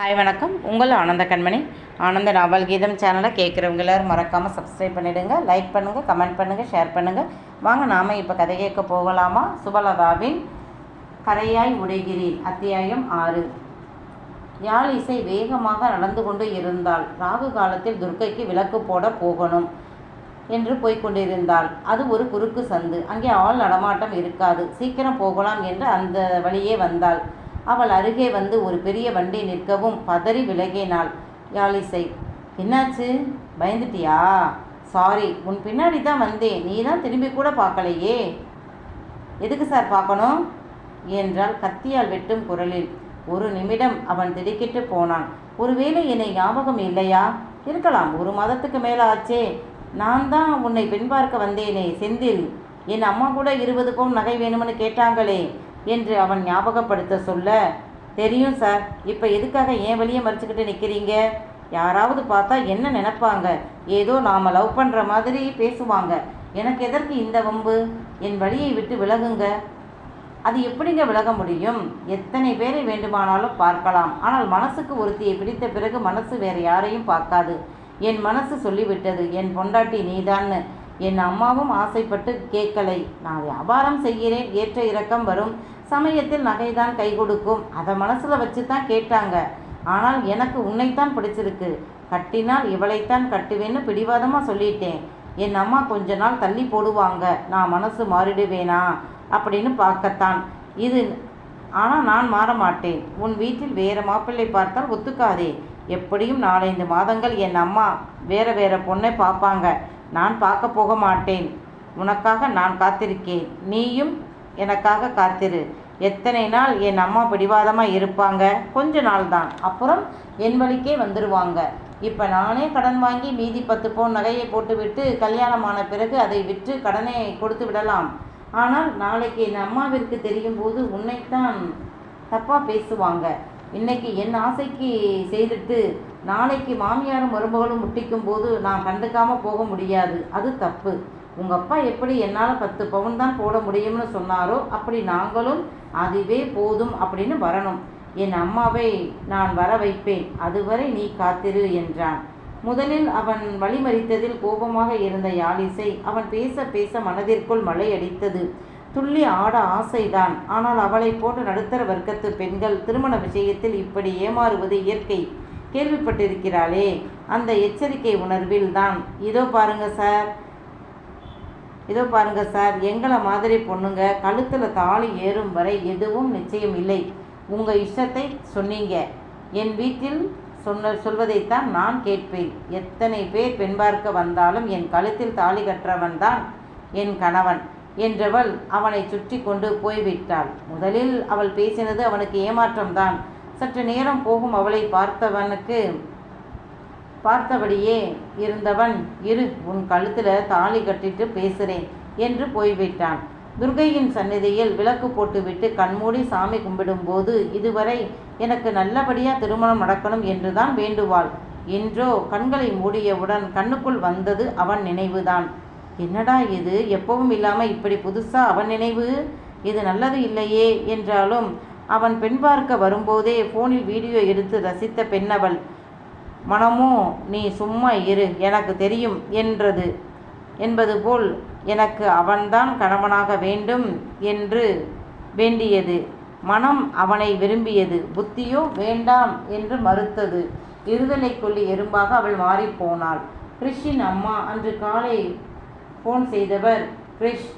Hi வணக்கம். உங்கள் ஆனந்த கண்மணி. ஆனந்த நாவல் கீதம் சேனலை கேட்குறவங்க எல்லோரும் மறக்காமல் சப்ஸ்கிரைப் பண்ணிவிடுங்க லைக் பண்ணுங்கள் கமெண்ட் பண்ணுங்கள் ஷேர் பண்ணுங்கள் வாங்க நாம் இப்போ கதை கேட்க போகலாமா? சுபலதாவின் கரையாய் உடைகிறேன் அத்தியாயம் ஆறு. யாழ் இசை வேகமாக நடந்து கொண்டு இருந்தால் ராகு காலத்தில் துர்க்கைக்கு விளக்கு போட போகணும் என்று போய்கொண்டிருந்தாள் அது ஒரு குறுக்கு சந்து. அங்கே ஆள் நடமாட்டம் இருக்காது. சீக்கிரம் போகலாம் என்று அந்த வழியே வந்தாள். அவள் அருகே வந்து ஒரு பெரிய வண்டி நிற்கவும் பதறி விலகினாள் யாழிசை. என்னாச்சு? பயந்துட்டியா? சாரி உன் பின்னாடி தான் வந்தேன். நீ தான் திரும்பி கூட பார்க்கலையே. எதுக்கு சார் பார்க்கணும்? என்றால் கத்தியால் வெட்டும் குரலில். ஒரு நிமிடம் அவன் திடுக்கிட்டு போனான். ஒருவேளை என்னை ஞாபகம் இல்லையா? இருக்கலாம். ஒரு மாதத்துக்கு மேலே ஆச்சே. நான் தான் உன்னை பெண் பார்க்க வந்தேனே செந்தில். என் அம்மா கூட இருபது பவுன் நகை வேணும்னு கேட்டாங்களே. என்று அவன் ஞாபகப்படுத்த சொல்ல தெரியும் சார் இப்போ எதுக்காக ஏன் வழியை மறைச்சிக்கிட்டு நிற்கிறீங்க யாராவது பார்த்தா என்ன நினைப்பாங்க? ஏதோ நாம் லவ் பண்ணுற மாதிரி பேசுவாங்க. எனக்கு எதற்கு இந்த வம்பு? என் வழியை விட்டு விலகுங்க. அது எப்படிங்க விலக முடியும்? எத்தனை பேரை வேண்டுமானாலும் பார்க்கலாம். ஆனால் மனசுக்கு ஒருத்தியை பிடித்த பிறகு மனசு வேற யாரையும் பார்க்காது. என் மனசு சொல்லிவிட்டது என் பொண்டாட்டி நீதான்னு. என் அம்மாவும் ஆசைப்பட்டு கேட்கலை. நான் வியாபாரம் செய்கிறேன் ஏற்ற இறக்கம் வரும். சமயத்தில் நகைதான் கை கொடுக்கும். அதை மனசில் வச்சு தான் கேட்டாங்க. ஆனால் எனக்கு உன்னைத்தான் பிடிச்சிருக்கு. கட்டினால் இவளைத்தான் கட்டுவேன்னு பிடிவாதமாக சொல்லிட்டேன். என் அம்மா கொஞ்ச நாள் தள்ளி போடுவாங்க. நான் மனசு மாறிடுவேனா? அப்படின்னு பார்க்கத்தான். இது ஆனால் நான் மாற மாட்டேன். உன் வீட்டில் வேற மாப்பிள்ளை பார்த்தால் ஒத்துக்காதே. எப்படியும் நாலஞ்சு மாதங்கள் என் அம்மா வேற வேற பொண்ணை பார்ப்பாங்க. நான் பார்க்க போக மாட்டேன். உனக்காக நான் காத்திருக்கேன். நீயும் எனக்காக காத்திரு. எத்தனை நாள் என் அம்மா பிடிவாதமாக இருப்பாங்க? கொஞ்ச நாள் தான் அப்புறம் என் வழிக்கே வந்துடுவாங்க இப்போ நானே கடன் வாங்கி மீதி பத்து பவுன் நகையை போட்டுவிட்டு கல்யாணமான பிறகு அதை விற்று கடனை கொடுத்து விடலாம். ஆனால் நாளைக்கு என் அம்மாவிற்கு தெரியும் போது உன்னைத்தான் தப்பாக பேசுவாங்க. இன்னைக்கு என் ஆசைக்கு செய்துட்டு நாளைக்கு மாமியாரும் மருமகளும் முட்டிக்கும் போது நான் கண்டுக்காமல் போக முடியாது. அது தப்பு. உங்கள் அப்பா எப்படி என்னால் பத்து பவுன் தான் போட முடியும்னு சொன்னாரோ அப்படி நாங்களும் அதுவே போதும் அப்படின்னு வரணும். என் அம்மாவை நான் வர வைப்பேன். அதுவரை நீ காத்திரு என்றான். முதலில் அவன் வழிமறித்ததில் கோபமாக இருந்த யாழிசை அவன் பேச பேச மனதிற்குள் மழை அடித்தது துள்ளி ஆட ஆசைதான். ஆனால் அவளை போன்ற நடுத்தர வர்க்கத்து பெண்கள் திருமண விஷயத்தில் இப்படி ஏமாறுவது இயற்கை. கேள்விப்பட்டிருக்கிறாளே அந்த எச்சரிக்கை உணர்வில் தான் இதோ பாருங்க சார். இதோ பாருங்க சார் எங்களை மாதிரி பொண்ணுங்க கழுத்தில் தாலி ஏறும் வரை எதுவும் நிச்சயம் இல்லை. உங்கள் இஷ்டத்தை சொன்னீங்க. என் வீட்டில் சொன்ன சொல்வதைத்தான் நான் கேட்பேன். எத்தனை பேர் பெண் பார்க்க வந்தாலும் என் கழுத்தில் தாலி கற்றவன் தான் என் கணவன் என்றவள் அவனை சுற்றி கொண்டு போய்விட்டாள். முதலில் அவள் பேசினது அவனுக்கு ஏமாற்றம்தான். சற்று நேரம் போகும் அவளை பார்த்தவனுக்கு பார்த்தபடியே இருந்தவன் இரு உன் கழுத்தில் தாலி கட்டிட்டு பேசுகிறேன் என்று போய்விட்டான். துர்கையின் சந்நிதியில் விளக்கு போட்டுவிட்டு கண்மூடி சாமி கும்பிடும்போது இதுவரை எனக்கு நல்லபடியாக திருமணம் நடக்கணும் என்றுதான் வேண்டுவாள். என்றோ கண்களை மூடியவுடன் கண்ணுக்குள் வந்தது அவன் நினைவுதான். என்னடா இது? எப்பவும் இல்லாமல் இப்படி புதுசாக அவன் நினைவு? இது நல்லது இல்லையே என்றாலும் அவன் பெண் பார்க்க வரும்போதே ஃபோனில் வீடியோ எடுத்து ரசித்த பெண்ணவள் மனமோ நீ சும்மா இரு எனக்கு தெரியும் என்றது. என்பது போல் எனக்கு அவன்தான் கணவனாக வேண்டும் என்று வேண்டியது. மனம் அவனை விரும்பியது. புத்தியோ வேண்டாம் என்று மறுத்தது. இருதலை கொல்லி எறும்பாக அவள் மாறிப்போனாள் கிறிஷின் அம்மா அன்று காலை ஃபோன் செய்தவர் கிறிஷ்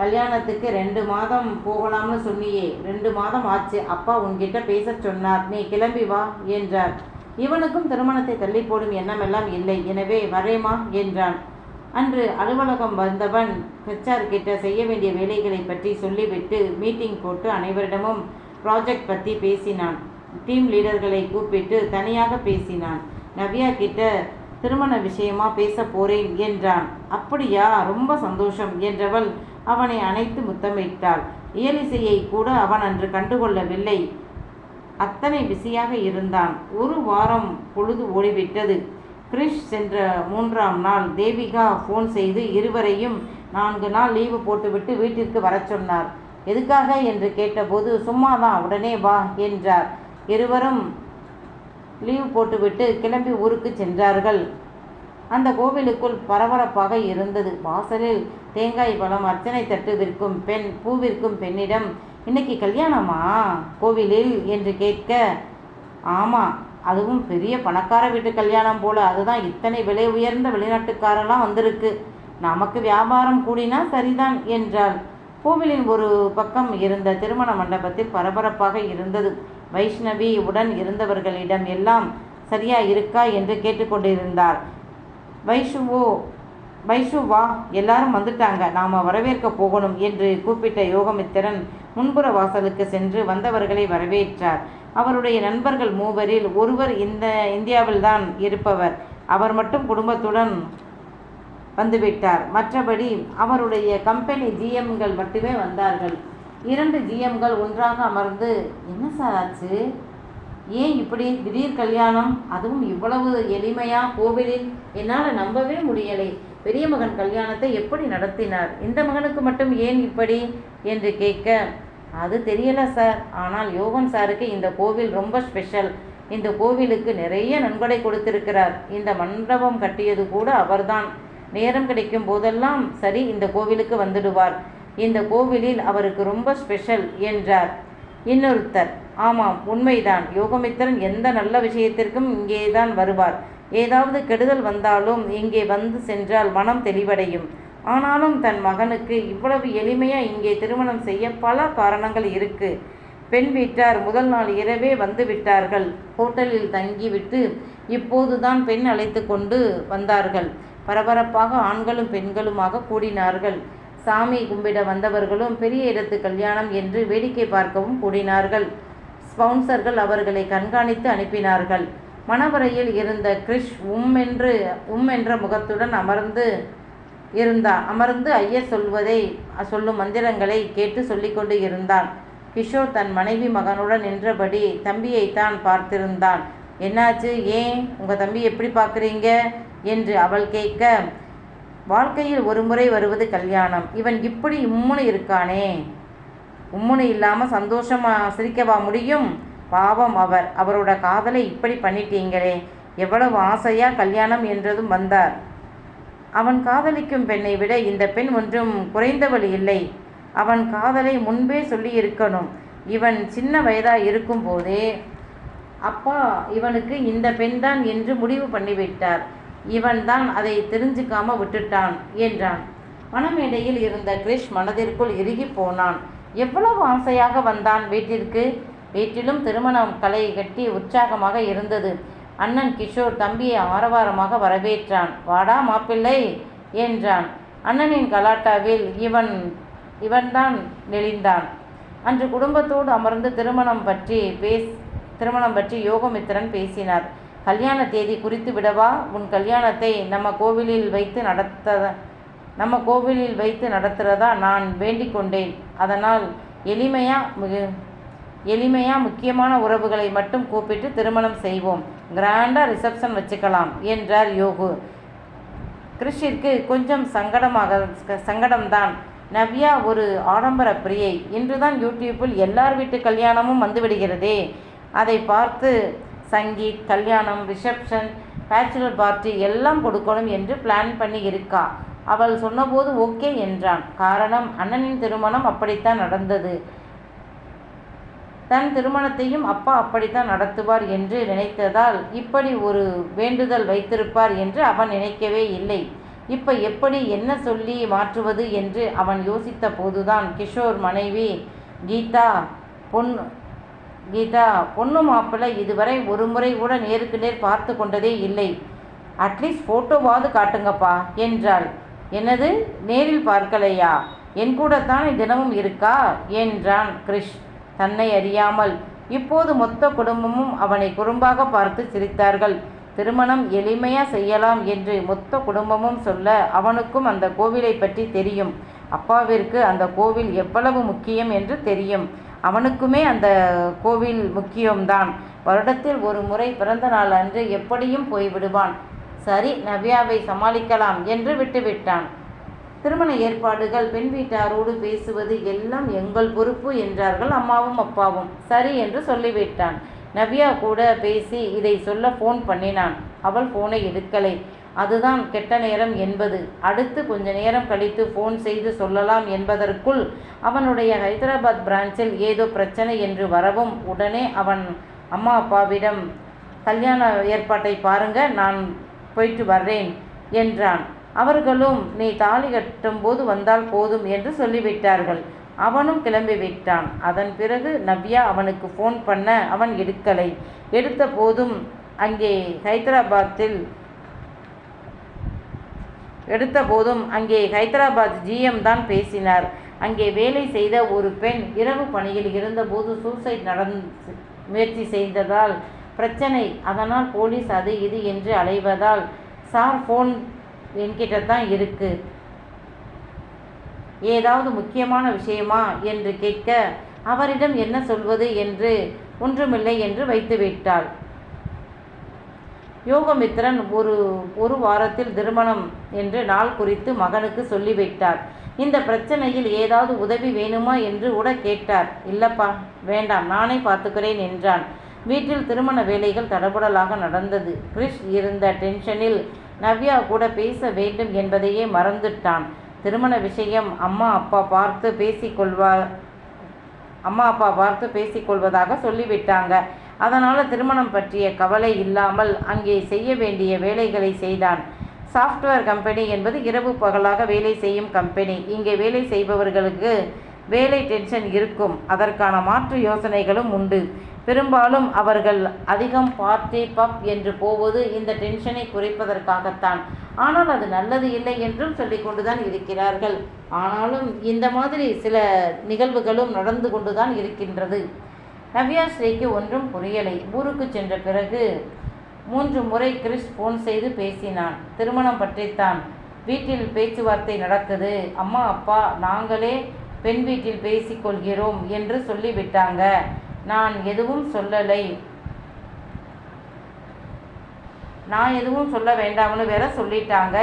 கல்யாணத்துக்கு ரெண்டு மாதம் போகலாம்னு சொன்னியே ரெண்டு மாதம் ஆச்சு. அப்பா உன்கிட்ட பேச சொன்னார். நீ கிளம்பி வா என்றார். இவனுக்கும் திருமணத்தை தள்ளி போடும் எண்ணமெல்லாம் இல்லை. எனவே வரேமா என்றான். அன்று அலுவலகம் வந்தவன் ஹெச்ஆர் கிட்ட செய்ய வேண்டிய வேலைகளை பற்றி சொல்லிவிட்டு மீட்டிங் போட்டு அனைவரிடமும் ப்ராஜெக்ட் பற்றி பேசினான். டீம் லீடர்களை கூப்பிட்டு தனியாக பேசினான். நவ்யா கிட்ட திருமண விஷயமா பேச போறேன் என்றான். அப்படியா? ரொம்ப சந்தோஷம் என்றவள் அவனை அணைத்து முத்தமிட்டாள். இயலிசையை கூட அவன் அன்று கண்டுகொள்ளவில்லை. அத்தனை பிஸியாக இருந்தான். ஒரு வாரம் பொழுது ஓடிவிட்டது. கிரிஷ் சென்ற மூன்றாம் நாள் தேவிகா ஃபோன் செய்து இருவரையும் நான்கு நாள் லீவு போட்டுவிட்டு வீட்டிற்கு வரச் சொன்னார். எதுக்காக? என்று கேட்டபோது சும்மாதான் உடனே வா என்றார். இருவரும் லீவ் போட்டுவிட்டு கிளம்பி ஊருக்கு சென்றார்கள். அந்த கோவிலுக்குள் பரபரப்பாக இருந்தது. வாசலில் தேங்காய் பழம் அர்ச்சனை தட்டு விற்கும் பெண் பூ விற்கும் பெண்ணிடம் இன்னைக்கு கல்யாணமா? கோவிலில் என்று கேட்க ஆமாம் அதுவும் பெரிய பணக்கார வீட்டு கல்யாணம் போல. அதுதான் இத்தனை விலை உயர்ந்த வெளிநாட்டுக்காரெல்லாம் வந்திருக்கு. நமக்கு வியாபாரம் கூடினா சரிதான் என்றாள். கோவிலின் ஒரு பக்கம் இருந்த திருமண மண்டபத்தில் பரபரப்பாக இருந்தது. வைஷ்ணவி உடன் இருந்தவர்களிடம் எல்லாம் சரியா இருக்கா? என்று கேட்டுக்கொண்டிருந்தார். வைஷுவோ வைஷு வா எல்லாரும் வந்துட்டாங்க. நாம் வரவேற்க போகணும் என்று கூப்பிட்ட யோகமித்திரன் முன்புற வாசலுக்கு சென்று வந்தவர்களை வரவேற்றார். அவருடைய நண்பர்கள் மூவரில் ஒருவர் இந்த இந்தியாவில்தான் இருப்பவர். அவர் மட்டும் குடும்பத்துடன் வந்துவிட்டார். மற்றபடி அவருடைய கம்பெனி ஜிஎம்கள் மட்டுமே வந்தார்கள். இரண்டு ஜிஎம்கள் ஒன்றாக அமர்ந்து என்ன சார் ஆச்சு? ஏன் இப்படி திடீர் கல்யாணம்? அதுவும் இவ்வளவு எளிமையா கோவிலில்? என்னால் நம்பவே முடியலை. பெரிய மகன் கல்யாணத்தை எப்படி நடத்தினார்? இந்த மகனுக்கு மட்டும் ஏன் இப்படி? என்று கேட்க அது தெரியல சார். ஆனால் யோகன் சாருக்கு இந்த கோவில் ரொம்ப ஸ்பெஷல் இந்த கோவிலுக்கு நிறைய நன்கொடை கொடுத்திருக்கிறார். இந்த மண்டபம் கட்டியது கூட அவர்தான். நேரம் கிடைக்கும் போதெல்லாம் சரி இந்த கோவிலுக்கு வந்துடுவார். இந்த கோவிலில் அவருக்கு ரொம்ப ஸ்பெஷல் என்றார். இன்னொருத்தர் ஆமாம் உண்மைதான். யோகமித்திரன் எந்த நல்ல விஷயத்திற்கும் இங்கே தான் வருவார். ஏதாவது கெடுதல் வந்தாலும் இங்கே வந்து சென்றால் மனம் தெளிவடையும். ஆனாலும் தன் மகனுக்கு இவ்வளவு எளிமையாக இங்கே திருமணம் செய்ய பல காரணங்கள் இருக்கு. பெண் வீட்டார் முதல் நாள் இரவே வந்து விட்டார்கள். ஹோட்டலில் தங்கிவிட்டு இப்போதுதான் பெண் அழைத்து கொண்டு வந்தார்கள். பரபரப்பாக ஆண்களும் பெண்களுமாக கூடினார்கள். சாமி கும்பிட வந்தவர்களும் பெரிய இடத்து கல்யாணம் என்று வேடிக்கை பார்க்கவும் கூடினார்கள். ஸ்பான்சர்கள் அவர்களை கண்காணித்து அனுப்பினார்கள். மணவரையில் இருந்த கிரிஷ் உம் என்று உம் என்ற முகத்துடன் அமர்ந்து இருந்தார் அமர்ந்து ஐயர் சொல்வதை சொல்லும் மந்திரங்களை கேட்டு சொல்லிக்கொண்டு இருந்தான். கிஷோர் தன் மனைவி மகனுடன் நின்றபடி தம்பியைத்தான் பார்த்திருந்தான். என்னாச்சு? ஏன்? உங்கள் தம்பி எப்படி பார்க்குறீங்க? என்று அவள் கேட்க வாழ்க்கையில் ஒரு முறை வருவது கல்யாணம். இவன் இப்படி உம்முன்னு இருக்கானே? உம்முன்னு இல்லாமல் சந்தோஷமா சிரிக்கவா முடியும்? பாவம் அவர். அவரோட காதலை இப்படி பண்ணிட்டீங்களே. எவ்வளவு ஆசையாக கல்யாணம் என்றதும் வந்தார். அவன் காதலிக்கும் பெண்ணை விட இந்த பெண் ஒன்றும் குறைந்தவள் இல்லை. அவன் காதலை முன்பே சொல்லி இருக்கணும் இவன் சின்ன வயதாக இருக்கும்போதே அப்பா இவனுக்கு இந்த பெண்தான் என்று முடிவு பண்ணிவிட்டார். இவன் தான் அதை தெரிஞ்சுக்காம விட்டுட்டான் என்றான். மனமேடையில் இருந்த கிரிஷ் மனதிற்குள் இறுகி போனான். எவ்வளவு ஆசையாக வந்தான் வீட்டிற்கு? வீட்டிலும் திருமணம் கலை கட்டி உற்சாகமாக இருந்தது. அண்ணன் கிஷோர் தம்பியை ஆரவாரமாக வரவேற்றான். வாடா மாப்பிள்ளை என்றான். அண்ணனின் கலாட்டாவில் இவன் இவன்தான் நெளிந்தான். அன்று குடும்பத்தோடு அமர்ந்து திருமணம் பற்றி பேஸ் திருமணம் பற்றி யோகமித்திரன் பேசினார். கல்யாண தேதி குறித்து விடவா? உன் கல்யாணத்தை நம்ம கோவிலில் வைத்து நடத்த நம்ம கோவிலில் வைத்து நடத்துகிறதா நான் வேண்டிக் கொண்டேன். அதனால் எளிமையா மிகு எளிமையா முக்கியமான உறவுகளை மட்டும் கூப்பிட்டு திருமணம் செய்வோம். கிராண்டாக ரிசப்ஷன் வச்சுக்கலாம் என்றார் யோகு. கிறிஷிற்கு கொஞ்சம் சங்கடமாக சங்கடம்தான். நவ்யா ஒரு ஆடம்பர பிரியை. இன்றுதான் யூடியூப்பில் எல்லார் வீட்டு கல்யாணமும் வந்துவிடுகிறதே அதை பார்த்து சங்கீத் கல்யாணம் ரிசப்ஷன் பேச்சுலர் பார்ட்டி எல்லாம் கொடுக்கணும் என்று பிளான் பண்ணி இருக்கா அவள் சொன்னபோது ஓகே என்றான். காரணம் அண்ணனின் திருமணம் அப்படித்தான் நடந்தது. தன் திருமணத்தையும் அப்பா அப்படித்தான் நடத்துவார் என்று நினைத்ததால் இப்படி ஒரு வேண்டுதல் வைத்திருப்பார் என்று அவன் நினைக்கவே இல்லை. இப்போ எப்படி என்ன சொல்லி மாற்றுவது என்று அவன் யோசித்த போதுதான் கிஷோர் மனைவி கீதா பொன் கீதா பொண்ணு மாப்பிள்ளை இதுவரை ஒரு முறை கூட நேருக்கு நேர் பார்த்து கொண்டதே இல்லை. அட்லீஸ்ட் ஃபோட்டோவாவது காட்டுங்கப்பா என்றாள். என்னது? நேரில் பார்க்கலையா? என் கூடத்தானே தினமும் இருக்கா? என்றான் கிரிஷ். தன்னை அறியாமல். இப்போது மொத்த குடும்பமும் அவனை குறும்பாக பார்த்து சிரித்தார்கள். திருமணம் எளிமையா செய்யலாம் என்று மொத்த குடும்பமும் சொல்ல அவனுக்கும் அந்த கோவிலை பற்றி தெரியும். அப்பாவிற்கு அந்த கோவில் எவ்வளவு முக்கியம் என்று தெரியும். அவனுக்குமே அந்த கோவில் முக்கியம்தான். வருடத்தில் ஒரு முறை பிறந்த நாள் அன்று எப்படியும் போய்விடுவான். சரி நவ்யாவை சமாளிக்கலாம் என்று விட்டுவிட்டான். திருமண ஏற்பாடுகள் பெண் வீட்டாரோடு பேசுவது எல்லாம் எங்கள் பொறுப்பு என்றார்கள் அம்மாவும் அப்பாவும். சரி என்று சொல்லிவிட்டான். நவ்யா கூட பேசி இதை சொல்ல ஃபோன் பண்ணினான். அவள் ஃபோனை எடுக்கலை. அதுதான் கெட்ட நேரம் என்பது. அடுத்து கொஞ்ச நேரம் கழித்து ஃபோன் செய்து சொல்லலாம் என்பதற்குள் அவனுடைய ஹைதராபாத் பிரான்ச்சில் ஏதோ பிரச்சனை என்று வரவும் உடனே அவன் அம்மா அப்பாவிடம் கல்யாண ஏற்பாட்டை பாருங்க நான் போயிட்டு வர்றேன் என்றான். அவர்களும் நீ தாலி கட்டும்போது வந்தால் போதும் என்று சொல்லிவிட்டார்கள். அவனும் கிளம்பி விட்டான். அதன் பிறகு நவ்யா அவனுக்கு ஃபோன் பண்ண அவன் எடுக்கலை எடுத்த போதும் அங்கே ஹைதராபாத்தில் எடுத்த போதும் அங்கே ஹைதராபாத் ஜிஎம் தான் பேசினார். அங்கே வேலை செய்த ஒரு பெண் இரவு பணியில் இருந்தபோது சூசைட் நடந் முயற்சி செய்ததால் பிரச்சனை. அதனால் போலீஸ் அது இது என்று அலைவதால் சார் ஃபோன் என்கிட்ட தான் இருக்கு. ஏதாவது முக்கியமான விஷயமா? என்று கேட்க அவரிடம் என்ன சொல்வது என்று ஒன்றுமில்லை என்று வைத்துவிட்டாள். யோகமித்திரன் ஒரு ஒரு வாரத்தில் திருமணம் என்று நாள் குறித்து மகனுக்கு சொல்லிவிட்டார் இந்த பிரச்சனையில் ஏதாவது உதவி வேணுமா என்று கூட கேட்டார். இல்லப்பா வேண்டாம் நானே பார்த்துக்கிறேன் என்றான். வீட்டில் திருமண வேலைகள் தடபுடலாக நடந்தது. கிரிஷ் இருந்த டென்ஷனில் நவ்யா கூட பேச வேண்டும் என்பதையே மறந்துட்டான். திருமண விஷயம் அம்மா அப்பா பார்த்து பேசிக்கொள்வார் அம்மா அப்பா பார்த்து பேசிக்கொள்வதாக சொல்லிவிட்டாங்க. அதனால் திருமணம் பற்றிய கவலை இல்லாமல் அங்கே செய்ய வேண்டிய வேலைகளை செய்தான். சாஃப்ட்வேர் கம்பெனி என்பது இரவு பகலாக வேலை செய்யும் கம்பெனி இங்கே வேலை செய்பவர்களுக்கு வேலை டென்ஷன் இருக்கும். அதற்கான மாற்று யோசனைகளும் உண்டு. பெரும்பாலும் அவர்கள் அதிகம் பார்ட்டி பப் என்று போவது இந்த டென்ஷனை குறைப்பதற்காகத்தான். ஆனால் அது நல்லது இல்லை என்றும் சொல்லிக் கொண்டுதான் இருக்கிறார்கள். ஆனாலும் இந்த மாதிரி சில நிகழ்வுகளும் நடந்து கொண்டுதான் இருக்கின்றது. நவ்யா ஸ்ரீக்கு ஒன்றும் புரியலை. ஊருக்கு சென்ற பிறகு மூன்று முறை கிறிஸ் ஃபோன் செய்து பேசினான். திருமணம் பற்றித்தான். வீட்டில் பேச்சுவார்த்தை நடக்குது. அம்மா அப்பா நாங்களே பெண் வீட்டில் பேசிக்கொள்கிறோம் என்று சொல்லிவிட்டாங்க. நான் எதுவும் சொல்லலை. நான் எதுவும் சொல்ல வேண்டாம்னு வேற சொல்லிட்டாங்க.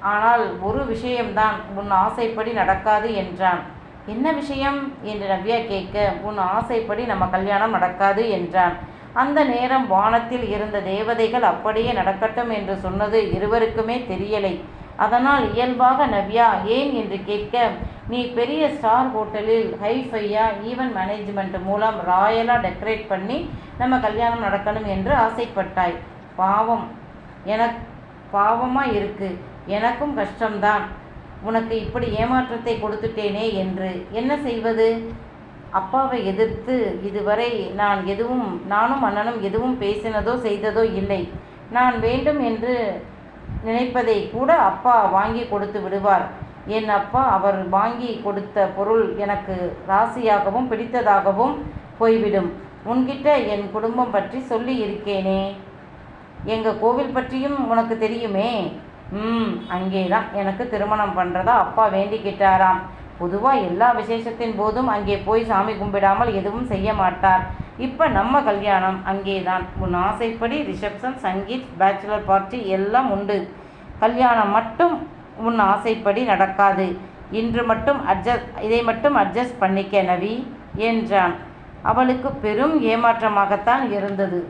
ஆனால் ஒரு விஷயம்தான். உன் ஆசைப்படி நடக்காது என்றான். என்ன விஷயம் என்று நவ்யா கேட்க உன் ஆசைப்படி நம்ம கல்யாணம் நடக்காது என்றான். அந்த நேரம் வானத்தில் இருந்த தேவதைகள் அப்படியே நடக்கட்டும் என்று சொன்னது இருவருக்குமே தெரியலை. அதனால் இயல்பாக நவ்யா ஏன்? என்று கேட்க நீ பெரிய ஸ்டார் ஹோட்டலில் ஹைஃபையா ஈவென்ட் மேனேஜ்மெண்ட் மூலம் ராயலாக டெக்கரேட் பண்ணி நம்ம கல்யாணம் நடக்கணும் என்று ஆசைப்பட்டாய். பாவம். எனக் பாவமாக இருக்குது எனக்கும் கஷ்டம்தான். உனக்கு இப்படி ஏமாற்றத்தை கொடுத்துட்டேனே என்று என்ன செய்வது? அப்பாவை எதிர்த்து இதுவரை நான் எதுவும் நானும் அண்ணனும் எதுவும் பேசினதோ செய்ததோ இல்லை. நான் வேண்டும் என்று நினைப்பதை கூட அப்பா வாங்கி கொடுத்து விடுவார். என் அப்பா அவர் வாங்கி கொடுத்த பொருள் எனக்கு ராசியாகவும் பிடித்ததாகவும் போய்விடும். உன்கிட்ட என் குடும்பம் பற்றி சொல்லி இருக்கேனே. எங்கள் கோவில் பற்றியும் உனக்கு தெரியுமே. ம் அங்கே தான் எனக்கு திருமணம் பண்ணுறதா அப்பா வேண்டிக்கிட்டாராம் பொதுவாக எல்லா விசேஷத்தின் போதும் அங்கே போய் சாமி கும்பிடாமல் எதுவும் செய்ய மாட்டார். இப்போ நம்ம கல்யாணம் அங்கே தான் உன் ஆசைப்படி ரிசப்ஷன் சங்கீத் பேச்சுலர் பார்ட்டி எல்லாம் உண்டு. கல்யாணம் மட்டும் உன் ஆசைப்படி நடக்காது. இன்று மட்டும் அட்ஜஸ்ட் இதை மட்டும் அட்ஜஸ்ட் பண்ணிக்க நவி என்றான். அவளுக்கு பெரும் ஏமாற்றமாகத்தான் இருந்தது.